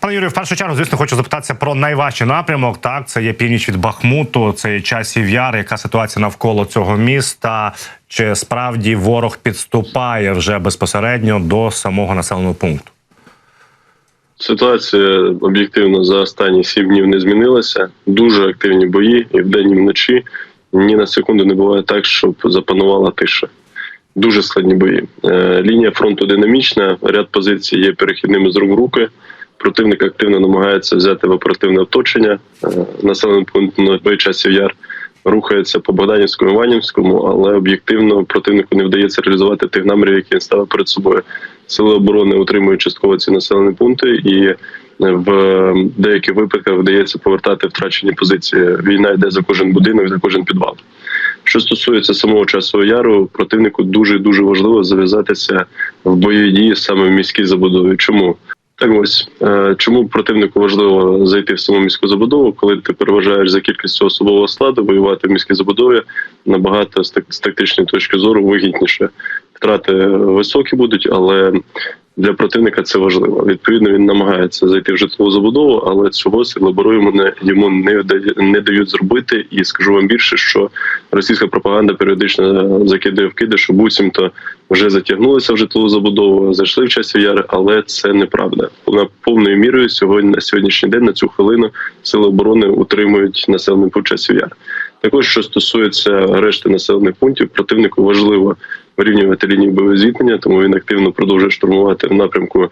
Пане Юрію, в першу чергу, звісно, хочу запитатися про найважчий напрямок. Так, це є північ від Бахмуту, це є часів яр. Яка ситуація навколо цього міста? Чи справді ворог підступає вже безпосередньо до самого населеного пункту? Ситуація об'єктивно за останні сім днів не змінилася. Дуже активні бої і вдень, і вночі. Ні на секунду не буває так, щоб запанувала тиша. Дуже складні бої. Е, лінія фронту динамічна, ряд позицій є перехідними з рук в руки. Противник активно намагається взяти в оперативне оточення. Е, населений пункт новий часів яр рухається по Богданівському Іванівському, але об'єктивно противнику не вдається реалізувати тих намірів, які він ставив перед собою. Сили оборони утримують частково ці населені пункти, і в деяких випадках вдається повертати втрачені позиції. Війна йде за кожен будинок, за кожен підвал. Що стосується самого часового яру, противнику дуже дуже важливо зав'язатися в бойові дії саме в міській забудові. Чому? Так ось е, чому противнику важливо зайти в саму міську забудову, коли ти переважаєш за кількістю особового складу, воювати в міській забудові набагато з так- з тактичної точки зору вигідніше. Втрати високі будуть, але для противника це важливо. Відповідно, він намагається зайти в житлову забудову, але цього йому не йому не не дають зробити. І скажу вам більше, що російська пропаганда періодично закидає вкиди, що буцімто вже затягнулися в житлову забудову, зайшли в часів яр, але це неправда. Вона повною мірою сьогодні на сьогоднішній день на цю хвилину сили оборони утримують населений пункт часів яр. Також що стосується решти населених пунктів, противнику важливо вирівнювати лінію бойового зіткнення, тому він активно продовжує штурмувати в напрямку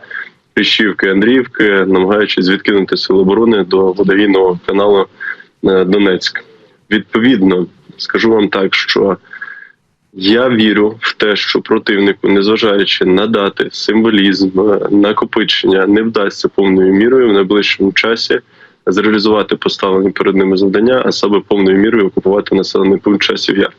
Піщівки, Андріївки, намагаючись відкинути сили оборони до водогінного каналу е, Донецьк. Відповідно, скажу вам так, що я вірю в те, що противнику, незважаючи на дати, символізм, е, накопичення, не вдасться повною мірою в найближчому часі зреалізувати поставлені перед ними завдання, а саме повною мірою окупувати населений пункт часів яр.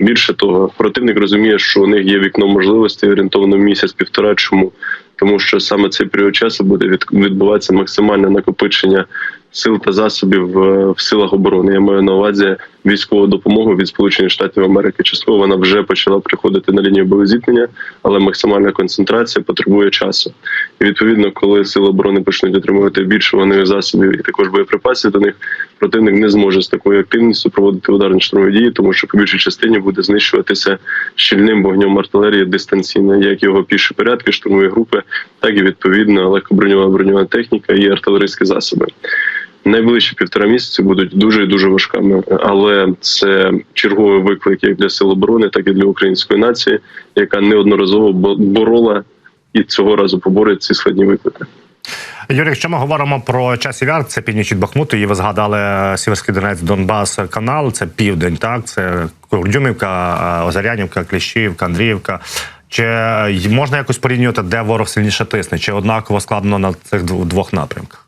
Більше того, противник розуміє, що у них є вікно можливостей орієнтовно місяць-півтора. Чому? Тому що саме цей період часу буде відбуватися максимальне накопичення сил та засобів е, в силах оборони. Я маю на увазі військову допомогу від Сполучених Штатів Америки. Частково вона вже почала приходити на лінію боєзіткнення, але максимальна концентрація потребує часу. І відповідно, коли сили оборони почнуть отримувати більше вони засобів і також боєприпасів до них, противник не зможе з такою активністю проводити ударні штурмові дії, тому що по більшій частині буде знищуватися щільним вогнем артилерії дистанційно, як його піші порядки, штурмові групи, так і відповідно легкоброньова броньова техніка і артилерійські засоби. Найближчі півтора місяці будуть дуже і дуже важкими, але це черговий виклик як для сил оборони, так і для української нації, яка неодноразово борола і цього разу поборить ці складні виклики. Юрій, якщо ми говоримо про часів яр, це північ від Бахмуту, і ви згадали Сіверський Донець, Донбас канал, це південь, так це Курдюмівка, Озарянівка, Кліщівка, Андріївка. Чи можна якось порівнювати, де ворог сильніше тисне? Чи однаково складно на цих дв- двох напрямках?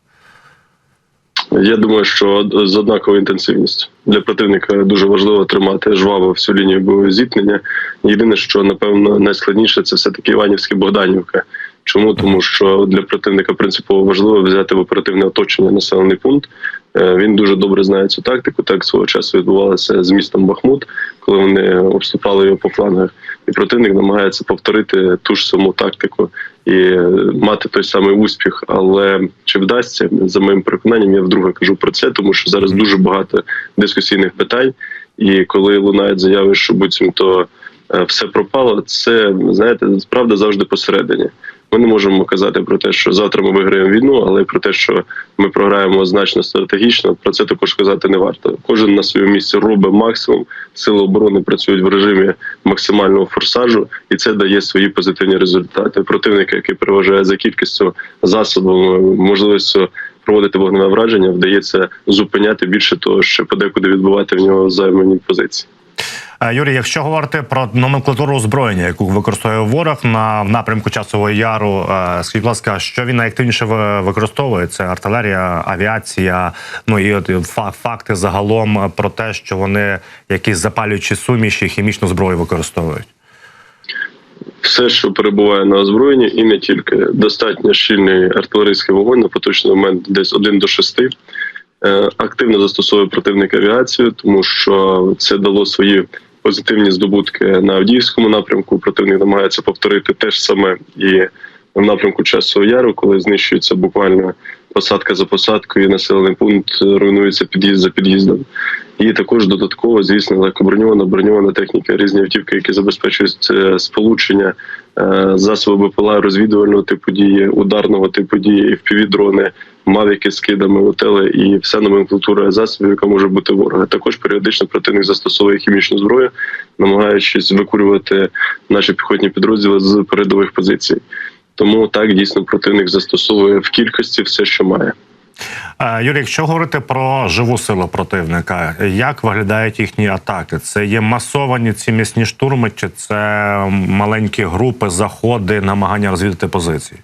Я думаю, що з однаковою інтенсивністю для противника дуже важливо тримати жваво всю лінію бойового зіткнення. Єдине, що напевно найскладніше, це все таки Іванівська Богданівка. Чому тому, що для противника принципово важливо взяти в оперативне оточення населений пункт. Е, Він дуже добре знає цю тактику. Так свого часу відбувалося з містом Бахмут, коли вони обступали його по флангах, і противник намагається повторити ту ж саму тактику і мати той самий успіх. Але чи вдасться за моїм переконанням, я вдруге кажу про це, тому що зараз дуже багато дискусійних питань. І коли лунають заяви, що буцімто е, все пропало, це знаєте, правда завжди посередині. Ми не можемо казати про те, що завтра ми виграємо війну, але про те, що ми програємо значно стратегічно. Про це також казати не варто. Кожен на своєму місці робить максимум. Сили оборони працюють в режимі максимального форсажу, і це дає свої позитивні результати. Противника, який переважає за кількістю засобами, можливістю проводити вогневе враження, вдається зупиняти більше того, що подекуди відбувати в нього займані позиції. Е, Юрій, якщо говорити про номенклатуру озброєння, яку використовує ворог на в напрямку часового яру, е, скажіть, будь ласка, що він найактивніше ви- використовує? Це артилерія, авіація. Ну і от факти загалом про те, що вони якісь запалюючі суміші, хімічну зброю використовують. все, що перебуває на озброєнні, і не тільки достатньо щільний артилерійський вогонь на поточний момент десь 1 до 6. Е, Активно застосовує противник авіацію, тому що це дало свої позитивні здобутки на Авдіївському напрямку. Противник намагається повторити те ж саме і в напрямку часового яру, коли знищується буквально посадка за посадкою, і населений пункт руйнується під'їзд за під'їздом. І також додатково, звісно, легкоброньована броньована техніка, різні автівки, які забезпечують е, сполучення, е, засоби БПЛА розвідувального типу дії, ударного типу дії, впівдрони, мавіки з кидами, отели і вся номенклатура засобів, яка може бути ворога. Також періодично противник застосовує хімічну зброю, намагаючись викурювати наші піхотні підрозділи з передових позицій. Тому так дійсно противник застосовує в кількості все, що має. Юрій, якщо говорити про живу силу противника, як виглядають їхні атаки? Це є масовані ці м'ясні штурми, чи це маленькі групи, заходи, намагання розвідати позиції?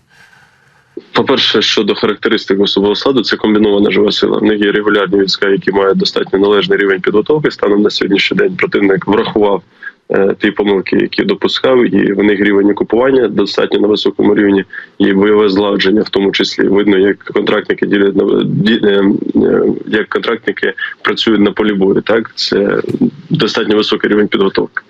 По-перше, щодо характеристик особового складу, це комбінована жива сила. В них є регулярні війська, які мають достатньо належний рівень підготовки. Станом на сьогоднішній день противник врахував е, ті помилки, які допускав, і в них рівень окупування достатньо на високому рівні, і бойове злагодження, в тому числі видно, як контрактники ділять на ді- е, е, як контрактники працюють на полі бою. Так це достатньо високий рівень підготовки.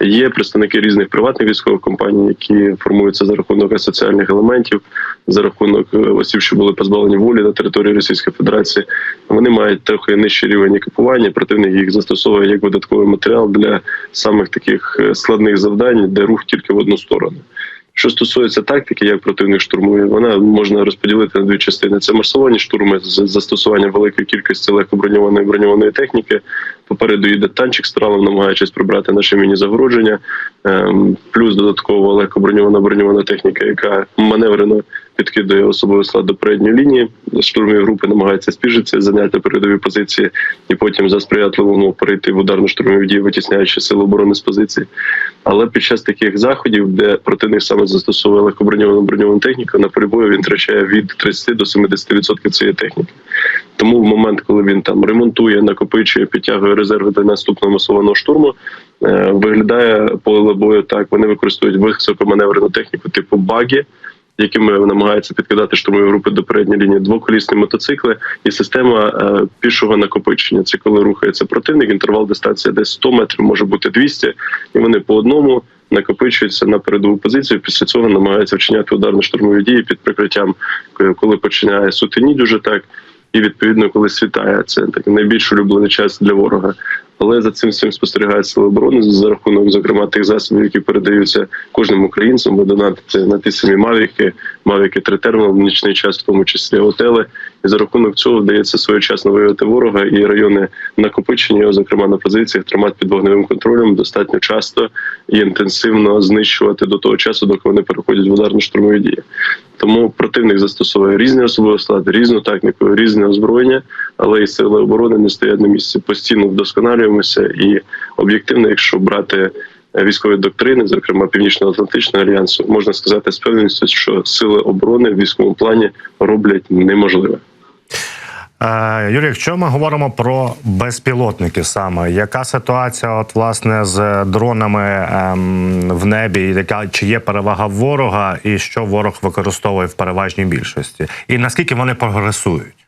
Є представники різних приватних військових компаній, які формуються за рахунок соціальних елементів, за рахунок е, осіб, що були позбавлені волі на території Російської Федерації. Вони мають трохи нижчий рівень екіпування. Противник їх застосовує як додатковий матеріал для самих таких е, складних завдань, де рух тільки в одну сторону. Що стосується тактики, як противник штурмує, вона можна розподілити на дві частини. Це масовані штурми з застосуванням великої кількості легкоброньованої броньованої техніки. Попереду йде танчик з тралом, намагаючись прибрати наші міні-загородження. Ем, плюс додатково легкоброньована броньована техніка, яка маневрено підкидає особовий склад до передньої лінії. Штурмові групи намагаються спіжитися, зайняти передові позиції і потім за сприятливих умов перейти в ударну штурмові дії, витісняючи сили оборони з позицій. Але під час таких заходів, де противник саме застосовує легкоброньовану броньовану техніку, на полі бою він втрачає від 30 до 70% цієї техніки. Тому в момент, коли він там ремонтує, накопичує, підтягує резерви до наступного масованого штурму, е, виглядає поле бою так. Вони використовують високоманеврену техніку типу багі, якими намагаються підкидати штурмові групи до передньої лінії, двоколісні мотоцикли і система е, пішого накопичення. Це коли рухається противник, інтервал дистанції десь 100 метрів, може бути 200, і вони по одному накопичуються на передову позицію. Після цього намагаються вчиняти ударно-штурмові дії під прикриттям, коли починає сутеніть дуже так. І відповідно, коли світає, це так найбільш улюблений час для ворога. Але за цим всім спостерігають сили оборони за рахунок, зокрема, тих засобів, які передаються кожним українцям, ви донатите на ті самі мавіки, мавіки три терміни в нічний час, в тому числі готели. І за рахунок цього вдається своєчасно виявити ворога і райони накопичення, зокрема на позиціях, тримати під вогневим контролем достатньо часто і інтенсивно знищувати до того часу, доки вони переходять в ударно-штурмові дії. Тому противник застосовує різні особові склади, різну техніку, різне озброєння, але і сили оборони не стоять на місці. Постійно вдосконалюємося і об'єктивно, якщо брати е, військові доктрини, зокрема Північно-Атлантичного альянсу, можна сказати з певністю, що сили оборони в військовому плані роблять неможливе. Е, Юрій, якщо ми говоримо про безпілотники саме, яка ситуація, от власне з дронами ем, в небі, яка чи є перевага ворога, і що ворог використовує в переважній більшості, і наскільки вони прогресують?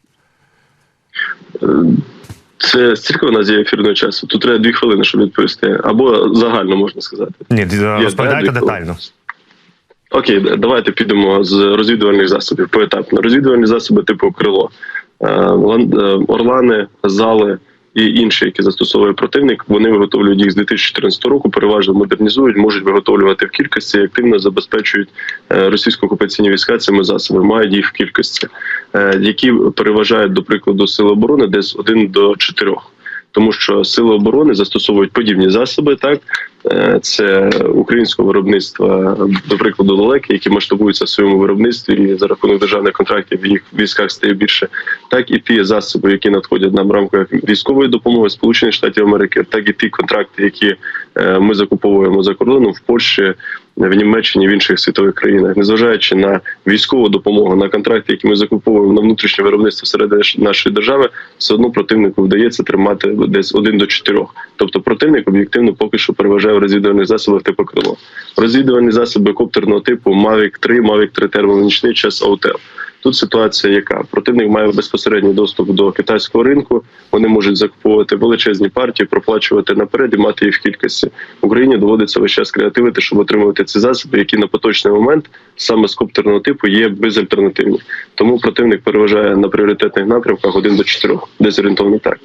Це стільки у нас є ефірного часу. Тут треба дві хвилини, щоб відповісти, або загально можна сказати. Ні, розповідайте детально. Окей, давайте підемо з розвідувальних засобів поетапно. Розвідувальні засоби типу крило, орлани, зали і інші, які застосовує противник. Вони виготовлюють їх з 2014 року, переважно модернізують, можуть виготовлювати в кількості активно забезпечують е, російсько-окупаційні війська цими засобами, мають їх в кількості, е, які переважають, до прикладу, сили оборони десь один до 4. Тому що сили оборони застосовують подібні засоби, так Е, це українського виробництва, до прикладу, лелеки, які масштабуються в своєму виробництві і за рахунок державних контрактів в їх військах стає більше, так і ті засоби, які надходять нам в рамках військової допомоги Сполучених Штатів Америки, так і ті контракти, які е, ми закуповуємо за кордоном в Польщі. В Німеччині в інших світових країнах, незважаючи на військову допомогу, на контракти, які ми закуповуємо на внутрішнє виробництво серед нашої держави, все одно противнику вдається тримати десь один до чотирьох. Тобто противник об'єктивно поки що переважає в розвідувальних засобах типу крило. Розвідувальні засоби коптерного типу Mavic 3, Mavic 3 термонічний час АУТЕЛ. Тут ситуація, яка противник має безпосередній доступ до китайського ринку. Вони можуть закуповувати величезні партії, проплачувати наперед і мати їх в кількості. Україні доводиться весь час креативити, щоб отримувати ці засоби, які на поточний момент саме з коптерного типу є безальтернативні. Тому противник переважає на пріоритетних напрямках один до чотирьох, десь орієнтовно так.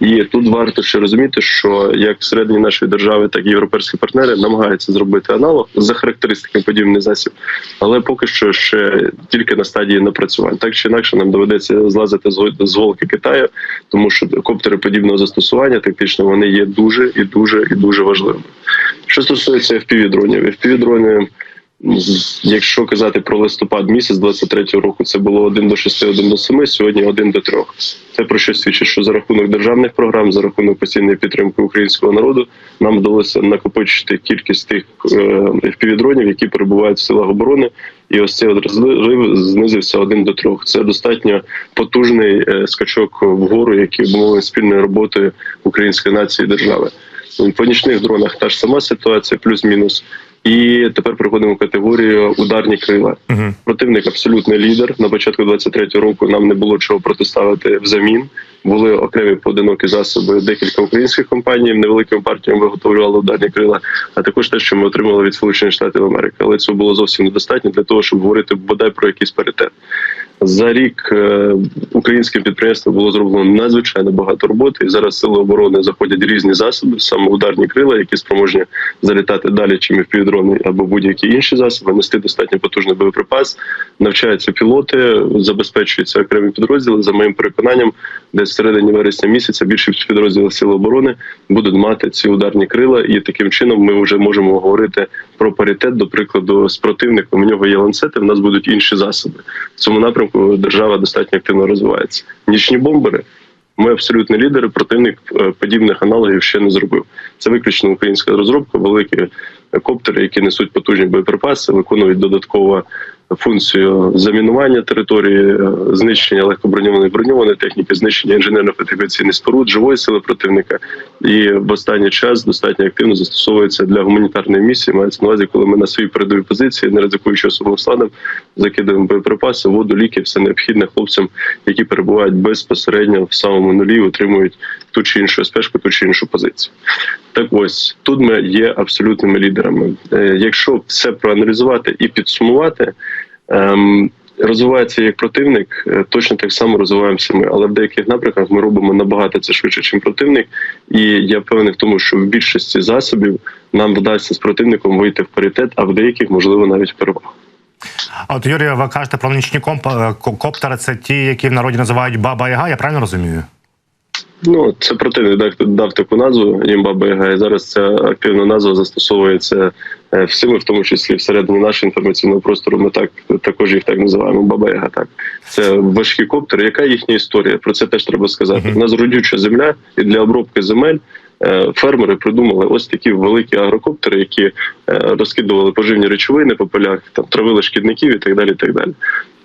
І тут варто ще розуміти, що як всередині нашої держави, так і європейські партнери намагаються зробити аналог за характеристиками подібний засіб, але поки що ще тільки на стадії напрацювань. Так чи інакше нам доведеться злазити з гол- голки Китаю, тому що коптери подібного застосування тактично вони є дуже і дуже і дуже важливими. Що стосується fpv дронів, fpv дрони Якщо казати про листопад місяць 23-го року, це було 1 до 6, 1 до 7, сьогодні 1 до 3. Це про що свідчить, що за рахунок державних програм, за рахунок постійної підтримки українського народу, нам вдалося накопичити кількість тих FPV-дронів, які перебувають в силах оборони, і ось цей от розрив знизився 1 до 3. Це достатньо потужний е, скачок вгору, який обумовлений спільною роботою української нації і держави. По нічних дронах та ж сама ситуація, плюс-мінус. І тепер переходимо в категорію ударні крила. Угу. Противник абсолютний лідер. На початку 23-го року нам не було чого протиставити взамін. Були окремі поодинокі засоби. Декілька українських компаній Невеликим партіям виготовлювали ударні крила, а також те, що ми отримали від Сполучених Штатів Америки. Але цього було зовсім недостатньо для того, щоб говорити бодай про якийсь паритет. За рік е, українським підприємством було зроблено надзвичайно багато роботи. І зараз сили оборони заходять різні засоби, саме ударні крила, які спроможні залітати далі, чим і півдрони або будь-які інші засоби, нести достатньо потужний боєприпас. Навчаються пілоти, забезпечуються окремі підрозділи. За моїм переконанням, десь середині вересня місяця більшість підрозділів сил оборони будуть мати ці ударні крила, і таким чином ми вже можемо говорити про паритет, до прикладу, з противником. У нього є ланцети, в нас будуть інші засоби. В цьому напрямку держава достатньо активно розвивається. Нічні бомбери. Ми абсолютні лідери. Противник е, подібних аналогів ще не зробив. Це виключно українська розробка, великі коптери, які несуть потужні боєприпаси, виконують додатково функцію замінування території, е, знищення легкоброньованої броньованої техніки, знищення інженерно-фортифікаційних споруд, живої сили противника. І в останній час достатньо активно застосовується для гуманітарної місії. Мається на увазі, коли ми на своїй передовій позиції, не ризикуючи особовим складом, закидаємо боєприпаси, воду, ліки, все необхідне хлопцям, які перебувають безпосередньо в самому нулі, отримують ту чи іншу спешку, ту чи іншу позицію. Так ось тут ми є абсолютними лідерами. Е, Якщо все проаналізувати і підсумувати, ем, розвивається як противник, е, точно так само розвиваємося ми, але в деяких напрямках ми робимо набагато це швидше, ніж противник. І я впевнений в тому, що в більшості засобів нам вдасться з противником вийти в паритет, а в деяких можливо навіть перевагу. А от Юрій, ви кажете про нічні е, коптери, це ті, які в народі називають Баба Яга, я правильно розумію? Ну, це противник дав, дав таку назву Яга, і зараз ця активна назва застосовується е, всіми, в тому числі всередині нашого інформаційного простору. Ми так також їх так називаємо. Баба Яга. Так це важкі коптери. Яка їхня історія? Про це теж треба сказати. У нас родюча земля, і для обробки земель е, фермери придумали ось такі великі агрокоптери, які е, розкидували поживні речовини по полях, там травили шкідників і так далі. І так далі.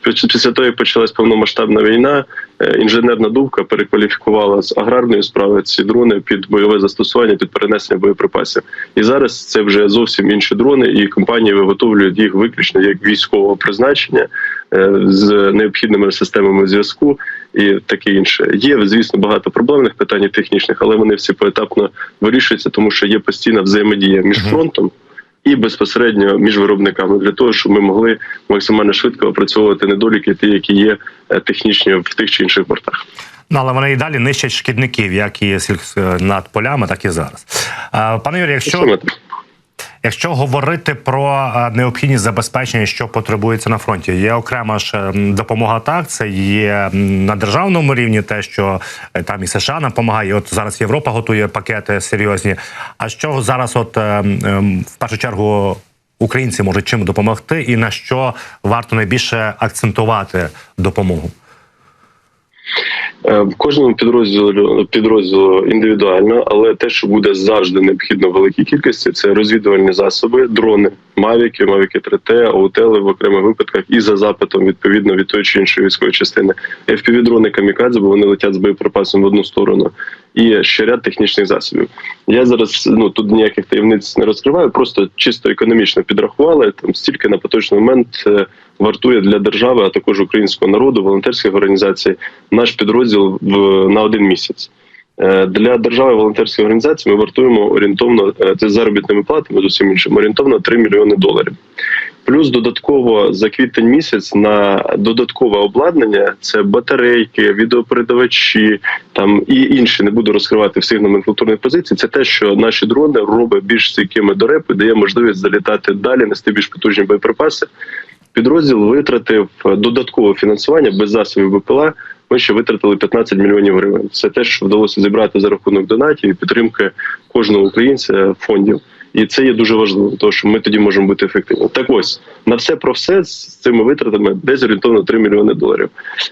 Після того, як почалась повномасштабна війна, е, інженерна думка перекваліфікувала з аграрної справи ці дрони під бойове застосування, під перенесення боєприпасів. І зараз це вже зовсім інші дрони, і компанії виготовлюють їх виключно як військового призначення е, з необхідними системами зв'язку і таке інше. Є, звісно, багато проблемних питань технічних, але вони всі поетапно вирішуються, тому що є постійна взаємодія між фронтом. І безпосередньо між виробниками для того, щоб ми могли максимально швидко опрацьовувати недоліки, ті, які є е, технічні в тих чи інших портах. Ну, але вони і далі нищать шкідників, як і е, над полями, так і зараз. Е, Пане Юрій, якщо. Якщо говорити про е, необхідність забезпечення, що потребується на фронті, є окрема ж е, допомога. Так це є на державному рівні, те, що е, там і США допомагає. От зараз Європа готує пакети серйозні. А що зараз, от е, м, ем, в першу чергу, українці можуть чим допомогти, і на що варто найбільше акцентувати допомогу? Е, В кожному підрозділу підрозділу індивідуально, але те, що буде завжди необхідно в великій кількості, це розвідувальні засоби, дрони, мавіки, мавіки 3Т, аутели в окремих випадках і за запитом відповідно від тої чи іншої військової частини. fpv дрони камікадзе, бо вони летять з боєприпасом в одну сторону, і ще ряд технічних засобів. Я зараз ну тут ніяких таємниць не розкриваю, просто чисто економічно підрахували там стільки на поточний момент е, вартує для держави, а також українського народу, волонтерських організацій, наш підрозділ в на один місяць. Е, Для держави волонтерських організацій ми вартуємо орієнтовно е, це заробітними платами з усім іншим орієнтовно 3 мільйони доларів. Плюс додатково за квітень місяць на додаткове обладнання це батарейки, відеопередавачі там і інші. Не буду розкривати всіх номенклатурних позицій. Це те, що наші дрони роблять більш стійкими до репу, дає можливість залітати далі, нести більш потужні боєприпаси. Підрозділ витратив додаткове фінансування без засобів БПЛА. Ми ще витратили 15 мільйонів гривень. Це те, що вдалося зібрати за рахунок донатів і підтримки кожного українця фондів. І це є дуже важливо, тому що ми тоді можемо бути ефективними. Так ось на все про все з цими витратами десь орієнтовно 3 мільйони доларів.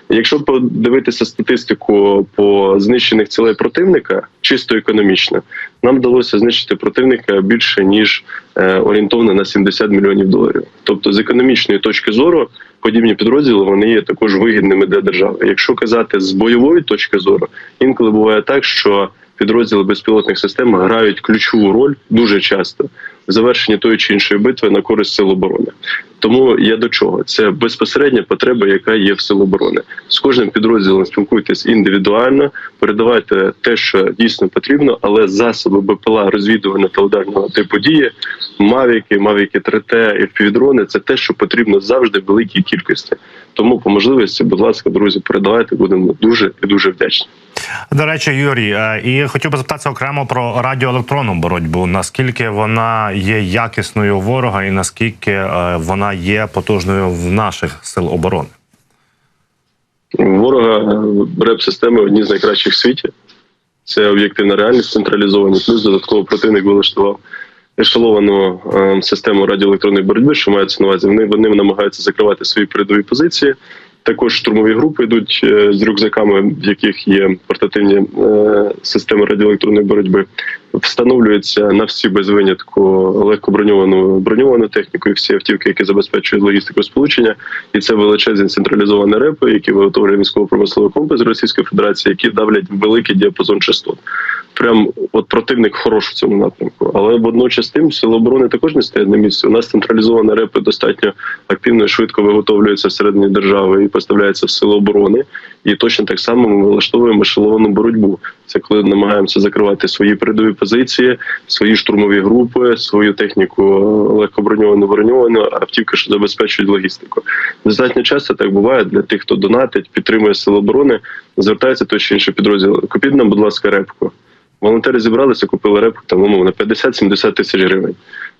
Якщо подивитися статистику по знищених цілей противника, чисто економічно, нам вдалося знищити противника більше ніж е, орієнтовно на 70 мільйонів доларів. Тобто, з економічної точки зору, подібні підрозділи вони є також вигідними для держави. Якщо казати з бойової точки зору, інколи буває так, що підрозділи безпілотних систем грають ключову роль дуже часто в завершенні тої чи іншої битви на користь сил оборони. Тому я до чого? Це безпосередня потреба, яка є в сил оборони. З кожним підрозділом спілкуйтесь індивідуально, передавайте те, що дійсно потрібно, але засоби БПЛА розвідувального та ударного типу дії, мавіки, мавіки 3Т і впівдрони це те, що потрібно завжди великій кількості. Тому по можливості, будь ласка, друзі, передавайте, будемо дуже і дуже вдячні. До речі, Юрій, е, і хотів би запитатися окремо про радіоелектронну боротьбу. Наскільки вона є якісною ворога, і наскільки е, вона є потужною в наших сил оборони? Ворога реп-системи одні з найкращих в світі. Це об'єктивна реальність централізовані. Плюс додатково противник вилаштував ешеловану е, систему радіоелектронної боротьби, що мається на увазі. Вони, вони намагаються закривати свої передові позиції. Також штурмові групи йдуть е, з рюкзаками, в яких є портативні е, системи радіоелектронної боротьби. Встановлюється на всі без винятку легкоброньовану броньовану техніку і всі автівки, які забезпечують логістику сполучення, і це величезні централізовані репи, які виготовлює військово-промисловий комплекс Російської Федерації, які давлять великий діапазон частот. Прям от противник хорош в цьому напрямку, але водночас тим сили оборони також не стоять на місці. У нас централізовані репи достатньо активно і швидко виготовлюються всередині держави і поставляються в сили оборони. І точно так само ми влаштовуємо ешеловану боротьбу. Це коли намагаємося закривати свої передові позиції, свої штурмові групи, свою техніку легкоброньовану броньовану, автівки, що забезпечують логістику. Достатньо часто так буває для тих, хто донатить, підтримує сили оборони, звертається той чи інший підрозділ. Купіть нам, будь ласка, репку. Волонтери зібралися, купили репку там умовно 50-70 тисяч гривень.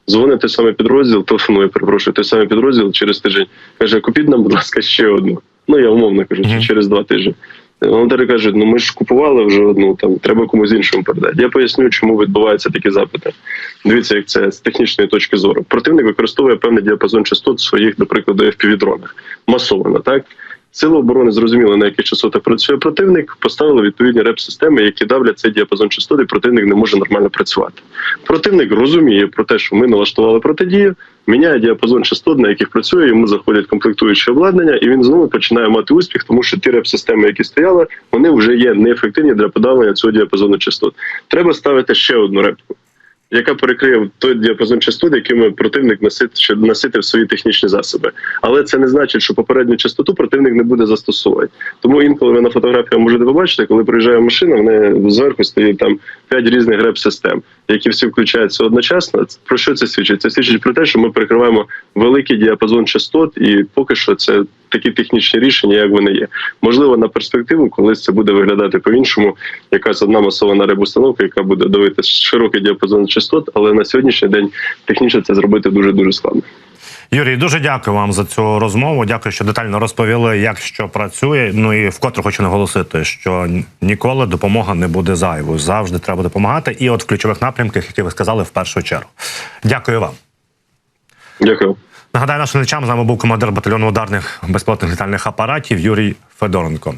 Дзвонить той самий підрозділ, телефонує, перепрошую, той самий підрозділ через тиждень каже: купіть нам, будь ласка, ще одну. Ну я умовно кажу, Мгм. через два тижні. Волонтери кажуть, ну ми ж купували вже одну, там треба комусь іншому передати. Я поясню, чому відбуваються такі запити. Дивіться, як це з технічної точки зору. Противник використовує певний діапазон частот своїх, до прикладу, FPV-дронах. Масовано, так? Сили оборони зрозуміли, на яких частотах працює противник, поставили відповідні реп-системи, які давлять цей діапазон частот, і противник не може нормально працювати. Противник розуміє про те, що ми налаштували протидію, міняє діапазон частот, на яких працює, йому заходять комплектуючі обладнання, і він знову починає мати успіх, тому що ті реп-системи, які стояли, вони вже є неефективні для подавлення цього діапазону частот. Треба ставити ще одну репку. Яка перекриє той діапазон частот, якими противник насит, щоб наситив свої технічні засоби, але це не значить, що попередню частоту противник не буде застосовувати. Тому інколи ви на фотографіях можете побачити, коли приїжджає машина, вони зверху стоїть там п'ять різних греб-систем, які всі включаються одночасно. Про що це свідчить? Це свідчить про те, що ми перекриваємо великий діапазон частот, і поки що це такі технічні рішення, як вони є. Можливо, на перспективу, колись це буде виглядати по-іншому. Якась одна масована ребустановка, яка буде давити широкий діапазон частот, але на сьогоднішній день технічно це зробити дуже дуже складно. Юрій, дуже дякую вам за цю розмову. Дякую, що детально розповіли, як що працює. Ну і вкотре хочу наголосити, що ніколи допомога не буде зайвою. Завжди треба допомагати. І от в ключових напрямках, які ви сказали, в першу чергу. Дякую вам. Дякую. Нагадаю нашим речам з нами був командир батальйону ударних безпілотних літальних апаратів Юрій Федоренко.